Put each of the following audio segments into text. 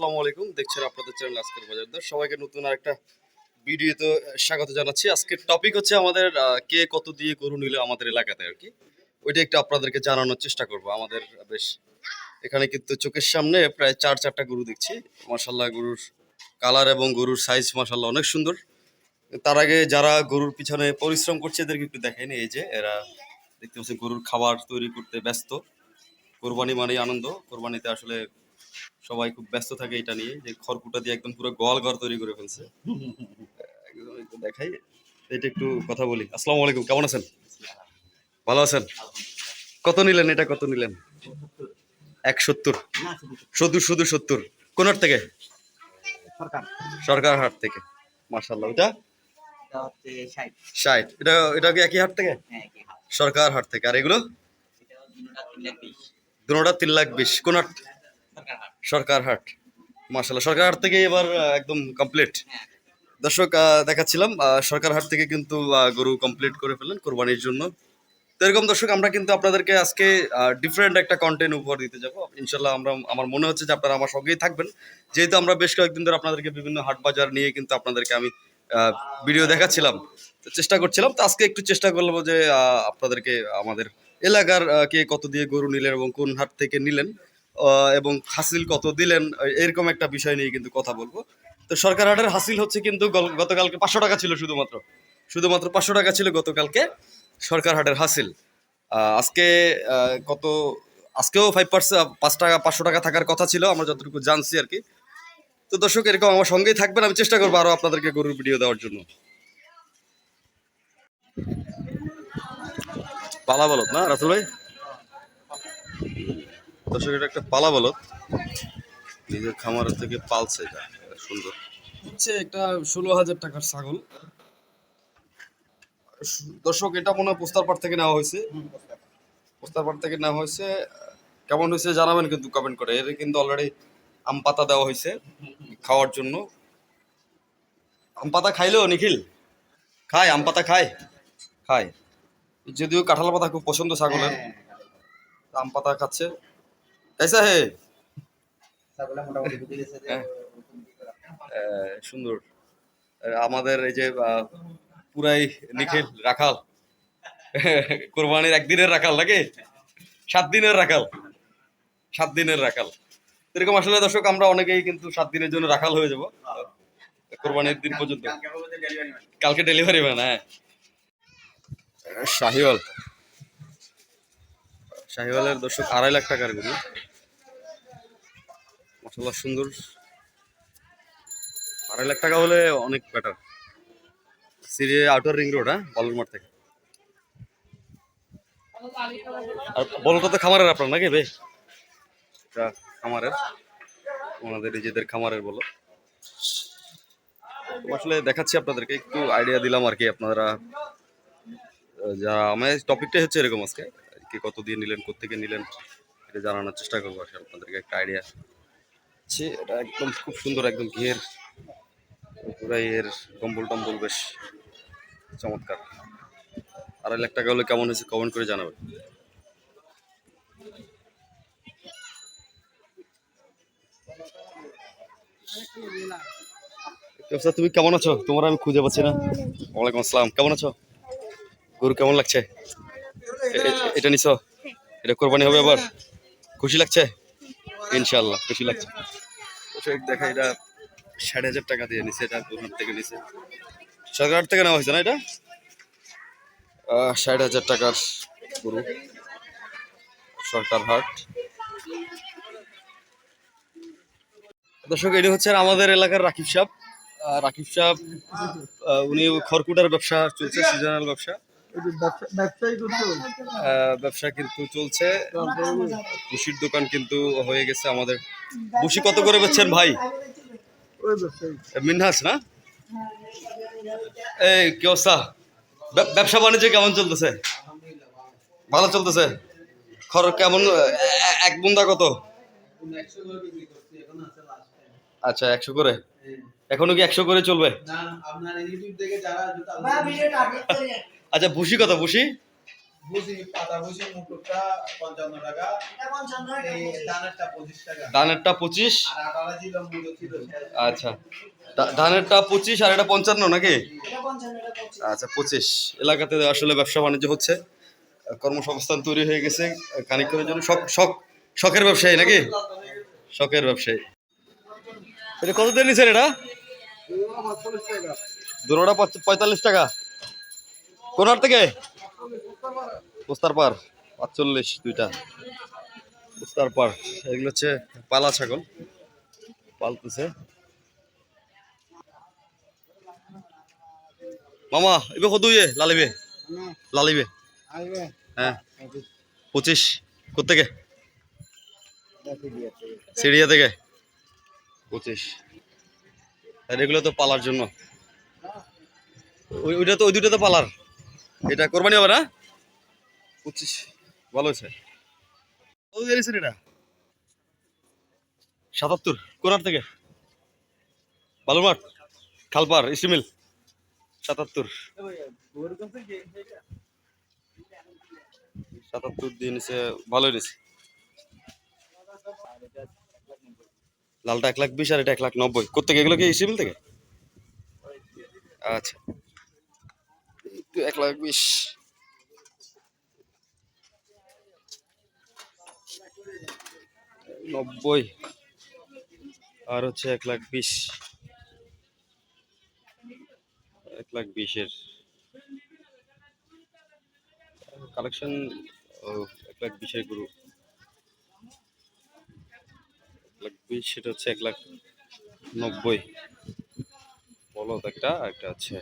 আসসালামু আলাইকুম। দেখছেন আপনাদের চ্যানেল আজকের বাজার দর। সবাইকে নতুন আরেকটা ভিডিওতে স্বাগত জানাচ্ছি। আজকের টপিক হচ্ছে আমাদের কে কত দিয়ে গরু নিলে আমাদের এলাকাতে আর কি। ওইটা একটু আপনাদেরকে জানানোর চেষ্টা করব। আমাদের বেশ, এখানে কিন্তু চোখের সামনে প্রায় চার চারটা গরু দেখছি। মাসাল্লাহ গরুর কালার এবং গরুর সাইজ মাসাল্লাহ অনেক সুন্দর। তার আগে যারা গরুর পিছনে পরিশ্রম করছে, এদেরকে একটু দেখেন এই যে, এরা দেখতে পাচ্ছেন গরুর খাবার তৈরি করতে ব্যস্ত। কোরবানি মানেই আনন্দ। কোরবানিতে আসলে সবাই খুব ব্যস্ত থাকে এটা নিয়ে যে খড়কুটা দিয়ে একদম পুরো গোয়াল ঘর তৈরি করে ফেলছে। একদম একটু দেখাই এটা একটু কথা বলি। আসসালামু আলাইকুম কেমন আছেন? ভালো আছেন? কত নিলেন এটা কত নিলেন? এক সত্তর শুধু শুধু সত্তর। কোন হাট থেকে? সরকার। হাট থেকে। মার্শাল্লাহ ওটা ষাট। এটা এটা কি একই হাট থেকে? হ্যাঁ সরকার হাট থেকে। আর এগুলো? এটা তিন লাখ বিশ। দুটা তিন লাখ বিশ। কোন হাট সরকার হাট। সরকার হাট মার্শাল্লাহ সরকার হাট থেকে এবার একদম কমপ্লিট দর্শক দেখাচ্ছিলাম আহ, সরকার হাট থেকে কিন্তু গরু কমপ্লিট করে ফেললেন কোরবানির জন্য। তো এরকম দর্শক আমরা কিন্তু আপনাদেরকে আজকে ডিফারেন্ট একটা কন্টেন্ট উপহার দিতে যাব। ইনশাল্লাহ আমরা আমার মনে হচ্ছে যে আপনারা আমার সঙ্গেই থাকবেন। যেহেতু আমরা বেশ কয়েকদিন ধরে আপনাদেরকে বিভিন্ন হাট বাজার নিয়ে কিন্তু আপনাদেরকে আমি ভিডিও দেখাচ্ছিলাম। তো চেষ্টা করছিলাম। তো আজকে একটু চেষ্টা করব যে আপনাদেরকে আমাদের এলাকার কে কত দিয়ে গরু নিলেন এবং কোন হাট থেকে নিলেন। এবং হাসিল কত দিলেন, এরকম একটা বিষয় নিয়ে কিন্তু কথা বলব। তো সরকার হাটের হাসিল হচ্ছে কিন্তু গতকালকে পাঁচশো টাকা ছিল শুধুমাত্র। শুধুমাত্র পাঁচশো টাকা ছিল গতকালকে সরকার হাটের হাসিল। আজকে কত, আজকেও ফাইভ পার্সেন্ট পাঁচ টাকা, পাঁচশো টাকা থাকার কথা ছিল, আমরা যতটুকু জানছি আর কি। তো দর্শক, এরকম আমার সঙ্গেই থাকবেন, আমি চেষ্টা করব আরও আপনাদেরকে গরুর ভিডিও দেওয়ার জন্য। পালা বলত না, রাসুল ভাই? দর্শক, এটা একটা পালা বলত নিজের খামারের থেকে পালছে এটা। সুন্দর। হচ্ছে একটা ষোলো হাজার টাকার ছাগল। দর্শক, এটা মনে হয় পোস্তারপাট থেকে নেওয়া হয়েছে। পোস্তারপাট থেকে নেওয়া হয়েছে। কেমন হয়েছে জানাবেন কিন্তু কমেন্ট করে। এর কিন্তু অলরেডি আম পাতা দেওয়া হয়েছে খাওয়ার জন্য। আম পাতা খাইলো নিখিল? খায়, আম পাতা খায়? খায়। যদিও কাঁঠাল পাতা খুব পছন্দ ছাগলের। আম পাতা খাচ্ছে। হ্যাঁ। আহ, সুন্দর আমাদের এই যে পুরাই নিখিল রাখাল কোরবানির একদিনের রাখাল নাকি সাত দিনের রাখাল সাত দিনের রাখাল এরকম আসলে দর্শক আমরা অনেকেই কিন্তু সাত দিনের জন্য রাখাল হয়ে যাব কোরবানির দিন পর্যন্ত কালকে ডেলিভারি ম্যান হ্যাঁ। শাহিওয়াল। শাহিওয়ালের দর্শক আড়াই লাখ টাকার গরু। মশলা সুন্দর। আড়াই লাখ টাকা হলে অনেক বেটার সিরি আউটার রিং রোড হ্যাঁ? বালুর মাঠ থেকে। আর বলটা তো খামারের আপনার নাকি বে? খামারের। ওনাদের নিজেদের খামারের বলো। আসলে দেখাচ্ছি আপনাদেরকে, একটু আইডিয়া দিলাম আর কি আপনারা। যা আমার টপিকটাই হচ্ছে এরকম আজকে। কি কত দিয়ে নিলেন কোথেকে নিলেন, এটা জানানোর চেষ্টা করব আপনাদেরকে একটা আইডিয়া আছে এটা একদম খুব সুন্দর একদম ঘের, পুরাই এর কম্বল টম্বল বেশ চমৎকার। আড়াই লাখ টাকা হলে কেমন হয়েছে কমেন্ট করে জানাবেন। তুমি কেমন আছো? তোমার আমি খুঁজে পাচ্ছি না। ওয়ালাইকুম আসসালাম, কেমন আছো? গরু কেমন লাগছে? এটা নিছো? এটা কোরবানি হবে আবার? খুশি লাগছে? ইনশাল্লাহ খুশি লাগছে। দেখা এটা ষাট হাজার টাকা দিয়ে নিছে এটা গরুর থেকে নিছে। সরকার থেকে নেওয়া হয়েছে না এটা? ষাট হাজার টাকার গরু। সরকার হাট। দর্শক এটি হচ্ছে আমাদের এলাকার রাকিব সাহেব। আহ, রাকিব সাহেব আহ, উনি খড়কুটার ব্যবসা চলছে সিজনাল ব্যবসা। ব্যবসা কিন্তু চলছে। বুসির দোকান কিন্তু হয়ে গেছে আমাদের। বুসি কত করে বেচছেন ভাই? মিনহাস না? এই কি অবস্থা? ব্যবসা বাণিজ্য কেমন চলতেছে? ভালো চলতেছে? খরচ কেমন এক বুন্দা কত? আচ্ছা একশো করে। এখনও কি একশো করে চলবে? আপনার ইউটিউব থেকে যারা জুতা আচ্ছা বুসি কত টাকা। ধানেরটা পঁচিশ। আর আটালা ছিল মুড়ো ছিল আচ্ছা। ধানেরটা পঁচিশ আর এটা পঞ্চান্ন নাকি? আচ্ছা পঁচিশ। এলাকাতে আসলে ব্যবসা বাণিজ্য হচ্ছে। কর্মসংস্থান তৈরি হয়ে গেছে খানিক্ষণের জন্য। শখ শখ শখের ব্যবসায়ী নাকি? শখের ব্যবসায়ী। এটা কত নিছেন এটা? পঁচ- পঁয়তাল্লিশ টাকা। কোন হাট থেকে? পোস্তার পার পাঁচচল্লিশ দুইটা। পার এগুলো হচ্ছে পালা ছাগল। পালতেছে। মামা এবে কত ইয়ে লালিবে। লালিবে। হ্যাঁ। পঁচিশ। কোথেকে সিরিয়া থেকে। পঁচিশ। এগুলো তো পালার জন্য। ওইটা তো ওই দুটো তো পালার। এটা কোরবানি হবে না? পঁচিশ। ভালো হয়েছে। এটা? সাতাত্তর। কোনার থেকে? বালুরমাঠ খালপার ইস্টিমিল। সাতাত্তর। সাতাত্তর দিয়ে নিচে ভালোই নিছে। লালটা এক লাখ বিশ আর এটা এক লাখ নব্বই। কোথেকে এগুলো কি ইস্টিমিল থেকে? আচ্ছা। এক লাখ বিশ। নব্বই। আর হচ্ছে এক লাখ বিশ। এক লাখ বিশের। কালেকশন এক লাখ বিশের গুরু এক লাখ বিশ সেটা হচ্ছে এক লাখ নব্বই। বলদ একটা একটা হচ্ছে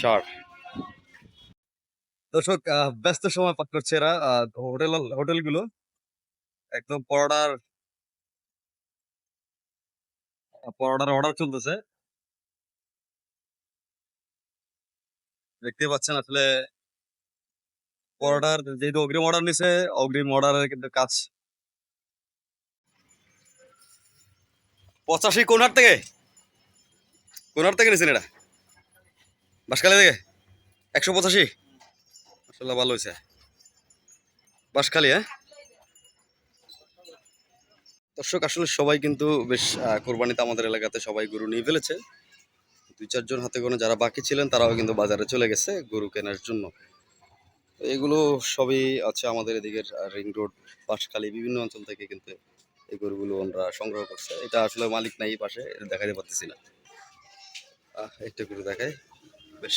ষাট। দর্শক ব্যস্ত সময় পার করছে এরা। হোটেল, হোটেলগুলো একদম পরোটার পরোটার অর্ডার চলতেছে। দেখতে পাচ্ছেন আসলে পরোটার যেহেতু অগ্রিম অর্ডার নিছে, অগ্রিম অর্ডারের কিন্তু কাজ পঁচাশি কোন হাট থেকে। কোন হাট থেকে নিছেন এটা? বাসখালী থেকে? একশো পঁচাশি? আসলে ভালো হয়েছে বাসখালী হ্যাঁ? দর্শক, আসলে সবাই কিন্তু বেশ কোরবানিতে আমাদের এলাকাতে সবাই গরু নিয়ে ফেলেছে। দুই চারজন হাতে গোনা যারা বাকি ছিলেন, তারাও কিন্তু বাজারে চলে গেছে গরু কেনার জন্য। এগুলো সবই আছে আমাদের এদিকের রিং রোড বাঁশখালী বিভিন্ন অঞ্চল থেকে কিন্তু এই গরুগুলো আমরা সংগ্রহ করছে। এটা আসলে মালিক নাই পাশে, এটা দেখাতে পারতেছি না। একটা গরু দেখাই। বেশ,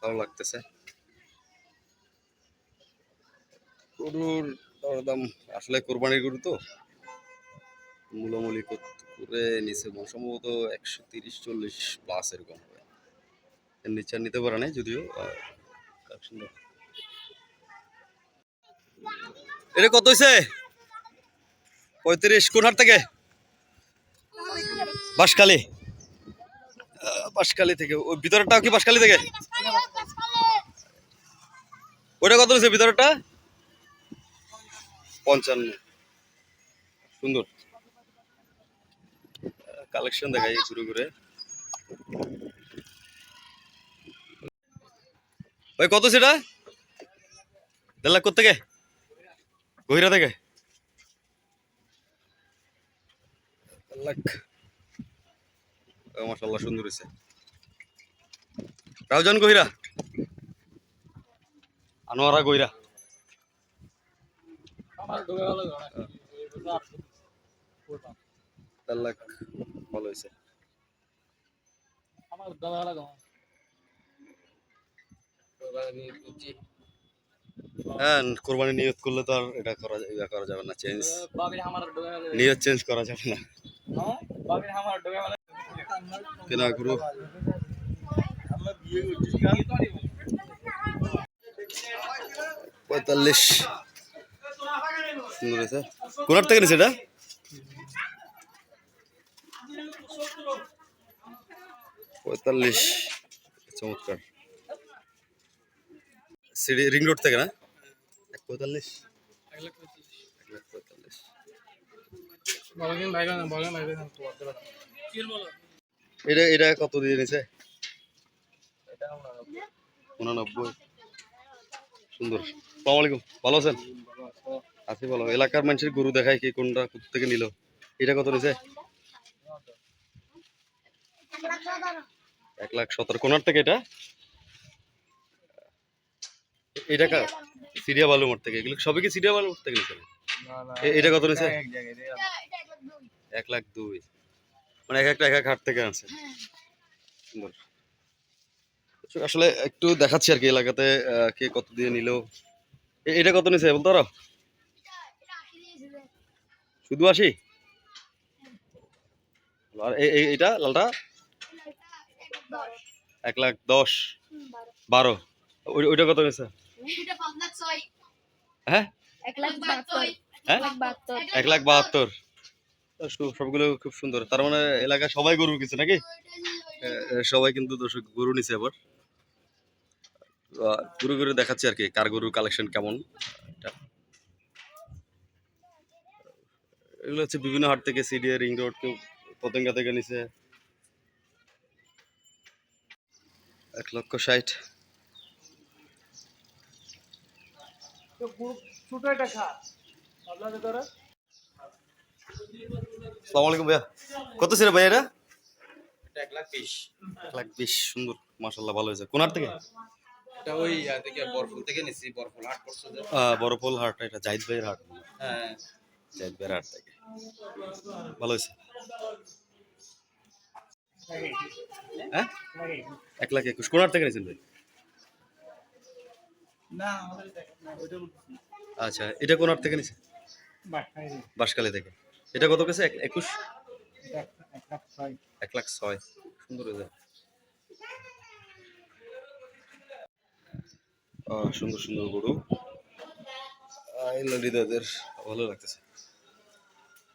ভালো লাগতেছে। গরুর দাম আসলে কোরবানির গরু তো। মূলামূলি করে নিচে সম্ভবত একশো তিরিশ, চল্লিশ প্লাস এরকম হবে। এর নিচে আর নিতে পারে নাই যদিও। এটা কত হয়েছে পঁয়ত্রিশ কোন হাট থেকে? আহ, বাঁশখালী থেকে। ওই ভিতরটাও কি বাঁশখালী থেকে? ওইটা কত রয়েছে ভিতরটা পঞ্চান্ন। সুন্দর। কালেকশন দেখাই ঘুরে ঘুরে। ভাই কত সেটা? দেড় লাখ থেকে গহিরা থেকে? মাসাল্লাহ সুন্দর হয়েছে রাউজান গহিরা আনোয়ারা গহিরা লাখ ভালো হয়েছে হ্যাঁ কোরবানি নিয়ত করলে তো আর এটা করা করা যাবে না চেঞ্জ। নিয়ত চেঞ্জ করা যাবে না। কেনা গুরু পঁয়তাল্লিশ। সুন্দর হয়েছে। কোনার থেকে নিছে পঁয়তাল্লিশ। চমৎকার। সিডি রিং রোড থেকে না? এক পঁয়তাল্লিশ। এটা এটা কত দিয়ে নিছে উনানব্বই। সুন্দর। সালাম আলাইকুম। ভালো আছেন? আছি ভালো। এলাকার মানুষের গরু দেখায় কি কোনটা কোথা থেকে নিল। এটা কত নিছে? এক লাখ সতেরো। কোনার থেকে এটা? এটা সিরিয়া বালু মোড় থেকে। এগুলো সবই কি সিরিয়া বালু মোড় থেকে নিছে? এ- এটা কত নিছে এক লাখ দুই। মানে এক একটা এক এক হাট থেকে আছে সুন্দর। আসলে একটু দেখাচ্ছি আর কি এলাকাতে কে কত দিয়ে নিল। এটা কত নিছে বলতে শুধু আসি আর এ- এ- এটা লালটা? এক লাখ দশ। বারো। ওই- ওইটা কত নিছে? হ্যাঁ? এক লাখ বাহাত্তর। হ্যাঁ? এক লাখ বাহাত্তর। এক লাখ বাহাত্তর তো সু- সবগুলো খুব সুন্দর। তার মানে এলাকায় সবাই গরু কিছু নাকি? সবাই কিন্তু দর্শক গরু নিছে আবার। গরু গরু দেখাচ্ছি আর কি কার গরুর কালেকশন কেমন। এগুলো হচ্ছে বিভিন্ন হাট থেকে সিডিএ রিং রোড কেউ পতেঙ্গা থেকে নিছে। এক লক্ষ ষাট। ছোট একটা সালাম আলাইকুম ভাইয়া। কত ছিল ভাইয়া এটা? এক লাখ বিশ। এক লাখ বিশ সুন্দর মাসাল্লাহ ভালো হয়েছে। কোন হাট থেকে? এটা ওই থেকে বরফুল থেকে নিছি বরফুল। হাট এটা জাহিদ ভাইয়ের হাট। হ্যাঁ। জাহিদ ভাইয়ের হাট থেকে। ভালো হয়েছে? হ্যাঁ? এক লাখ একুশ। কোন হাট থেকে নিয়েছেন ভাই? আচ্ছা এটা কোন হাট থেকে নিয়েছেন? বাঁশখালী থেকে। এটা কত গেছে একুশ? এক লাখ ছয়। সুন্দর আহ, সুন্দর সুন্দর গরু। হৃদয়দের ভালো লাগতেছে।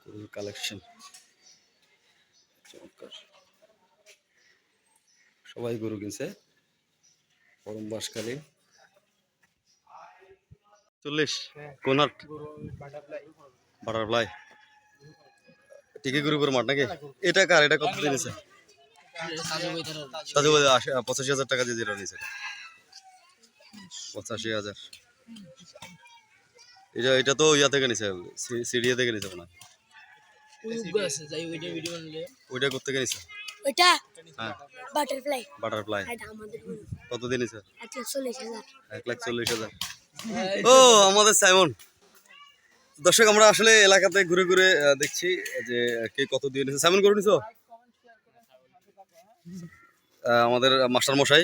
গরুর কালেকশন চমৎকার। সবাই গরু কিনছে। পরম বাঁশখালী। চল্লিশ। কোন হাট বাটারফ্লাই। টিকি গরু করে মাঠ নাকি? এটা কার? এটা কত দিয়ে নিছে সাজু ভাই আশি পঁচাশি হাজার টাকা দিয়ে যেটা নিছে পঁচাশি হাজার। এটা এটা তো ইয়া থেকে নিছে সি- সিডিএ থেকে নিছে মনে ওইটা থেকে নিছে? ওইটা? হ্যাঁ। বাটারফ্লাই। বাটারফ্লাই। এটা আমাদের। গরু। কত দিয়ে নিছে? এক লাখ চল্লিশ হাজার। এক লাখ চল্লিশ হাজার। ও আমাদের সাইমন। দর্শক আমরা আসলে এলাকাতে ঘুরে ঘুরে দেখছি যে কে কত দিয়ে নিছে সাইমন করে নিছো? আমাদের মাস্টার মশাই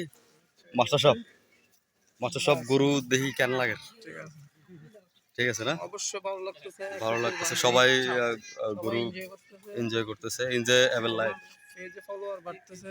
মাস্টার সব মাস্টার সব গরু দেখি কেন লাগে? ঠিক আছে না? অবশ্যই ভালো লাগতেছে। ভালো লাগতেছে। সবাই গরু এনজয় করতেছে। এনজয় এভেল লাইফ এই যে ফলোয়ার বাড়তেছে।